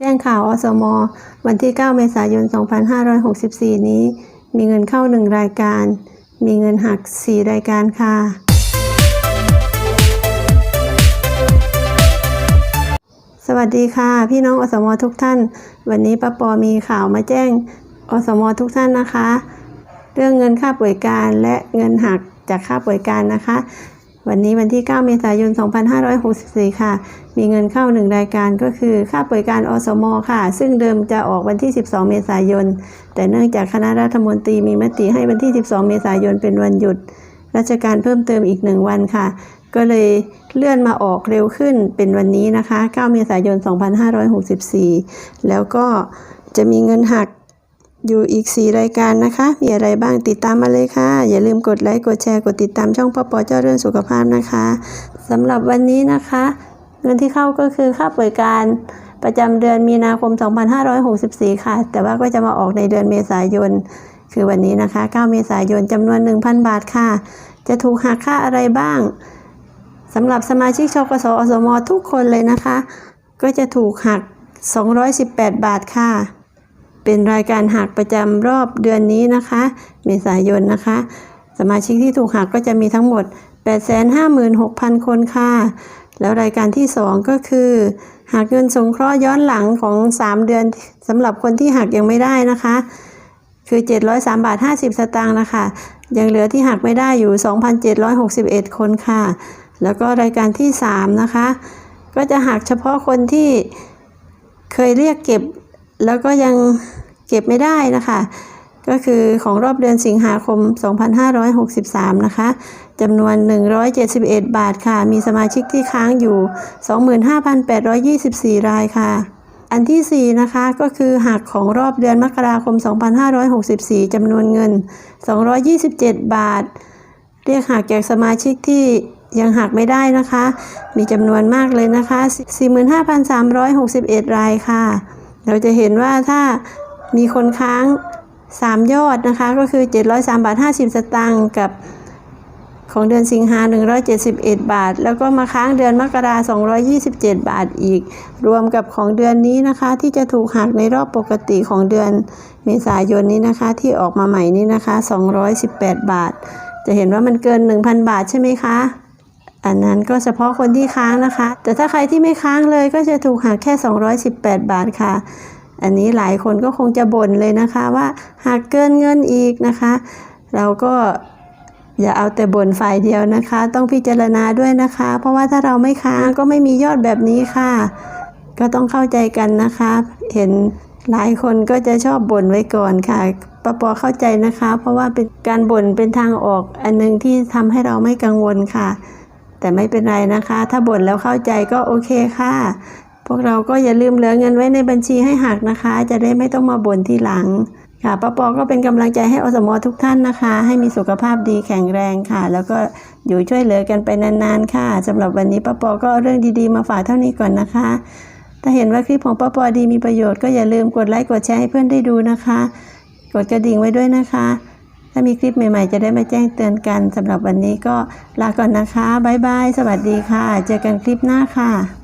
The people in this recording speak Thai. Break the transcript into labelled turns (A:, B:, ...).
A: แจ้งข่าวอสม วันที่ 9 เมษายน 2564 นี้ มีเงินเข้า 1 รายการ มีเงินหัก 4 รายการค่ะ สวัสดีค่ะ พี่น้องอสมทุกท่าน วันนี้ป้าปอมีข่าวมาแจ้งอสมทุกท่านนะคะ เรื่องเงินค่าป่วยการและเงินหักจากค่าป่วยการนะคะ วันนี้วันที่ 9 เมษายน 2564 ค่ะ มีเงินเข้าหนึ่งรายการก็คือ ค่าป่วยการอสมค่ะ ซึ่งเดิมจะออกวันที่ 12 เมษายน แต่เนื่องจากคณะรัฐมนตรีมีมติให้วันที่ 12 เมษายนเป็นวันหยุด ราชการเพิ่มเติมอีกหนึ่งวันค่ะ ก็เลยเลื่อนมาออกเร็วขึ้นเป็นวันนี้นะคะ 9 เมษายน 2564 แล้วก็จะมีเงินหัก อยู่อีก 4 รายการนะคะ มีอะไรบ้างติดตามมาเลยค่ะ อย่าลืมกดไลค์ กดแชร์ กดติดตามช่องพ่อปอเจ้าเรื่องสุขภาพนะคะสำหรับวันนี้นะคะ เงินที่เข้าก็คือค่าป่วยการประจำเดือนมีนาคม 2564 ค่ะ แต่ว่าก็จะมาออกในเดือนเมษายน คือวันนี้นะคะ 9 เมษายนจำนวน 1,000 บาทค่ะ จะถูกหักค่าอะไรบ้างสำหรับสมาชิกชกสอสมทุกคนเลยนะคะ ก็จะถูกหัก 218 บาทค่ะ เป็นรายการหักประจำรอบเดือนนี้นะคะ เมษายนนะคะ สมาชิกที่ถูกหักก็จะมีทั้งหมด 856,000 คนค่ะ แล้วรายการที่ 2 ก็คือหักเงินสงเคราะห์ย้อนหลังของ 3 เดือนสำหรับคนที่หักยังไม่ได้นะคะ คือ 703บาท50 สตางค์นะคะ ยังเหลือที่หักไม่ได้อยู่ 2,761 คนค่ะ แล้วก็รายการที่ 3 นะคะ ก็จะหักเฉพาะคนที่เคยเรียกเก็บ แล้วก็ยังเก็บไม่ได้นะคะ ก็คือของรอบเดือนสิงหาคม 2563 นะคะจำนวน 171 บาทค่ะ มีสมาชิกที่ค้างอยู่ 25,824 รายค่ะ อันที่ 4 นะคะก็คือหักของรอบเดือนมกราคม 2564จำนวนเงิน 227 บาท เรียกหักจากสมาชิกที่ยังหักไม่ได้นะคะ มีจำนวนมากเลยนะคะ 45,361 รายค่ะ เราจะเห็นว่าถ้ามีคนค้าง 3 ยอดนะคะ ก็คือ 703 บาท 50 สตางค์กับของเดือนสิงหา171 บาท แล้วก็มาค้างเดือนมกรา227 บาทอีก รวมกับของเดือนนี้นะคะ ที่จะถูกหักในรอบปกติของเดือนเมษายนนี้นะคะ ที่ออกมาใหม่นี้นะคะ 218 บาท จะเห็นว่ามันเกิน 1,000 บาทใช่ไหมคะ อันนั้นก็เฉพาะคนที่ค้างนะคะ แต่ถ้าใครที่ไม่ค้างเลยก็จะถูกหักแค่ 218 บาทค่ะ อันนี้หลายคนก็คงจะบ่นเลยนะคะว่าหักเกินเงินอีกนะคะ เราก็อย่าเอาแต่บ่นฝ่ายเดียวนะคะ ต้องพิจารณาด้วยนะคะ เพราะว่าถ้าเราไม่ค้างก็ไม่มียอดแบบนี้ค่ะ ก็ต้องเข้าใจกันนะคะ เห็นหลายคนก็จะชอบบ่นไว้ก่อนค่ะปปอเข้าใจนะคะ เพราะว่าเป็นการบ่นเป็นทางออกอันหนึงที่ทำให้เราไม่กังวลค่ะ แต่ไม่เป็นไรนะคะ ถ้าบ่นแล้วเข้าใจก็โอเคค่ะ พวกเราก็อย่าลืมเหลือเงินไว้ในบัญชีให้หักนะคะ จะได้ไม่ต้องมาบ่นทีหลัง ค่ะป้าปอก็เป็นกำลังใจให้อสมอทุกท่านนะคะ ให้มีสุขภาพดีแข็งแรงค่ะ แล้วก็อยู่ช่วยเหลือกันไปนานๆค่ะสำหรับวันนี้ป้าปอก็เอาเรื่องดีๆมาฝากเท่านี้ก่อนนะคะถ้าเห็นว่าคลิปของป้าปอดีมีประโยชน์ก็อย่าลืมกดไลค์กดแชร์ให้เพื่อนได้ดูนะคะ กดกระดิ่งไว้ด้วยนะคะามีคลิปใหม่ๆ จะได้มาแจ้งเตือนกันสำหรับวันนี้ก็ลาก่อนนะคะบ๊ายบายสวัสดีค่ะ เจอกันคลิปหน้าค่ะ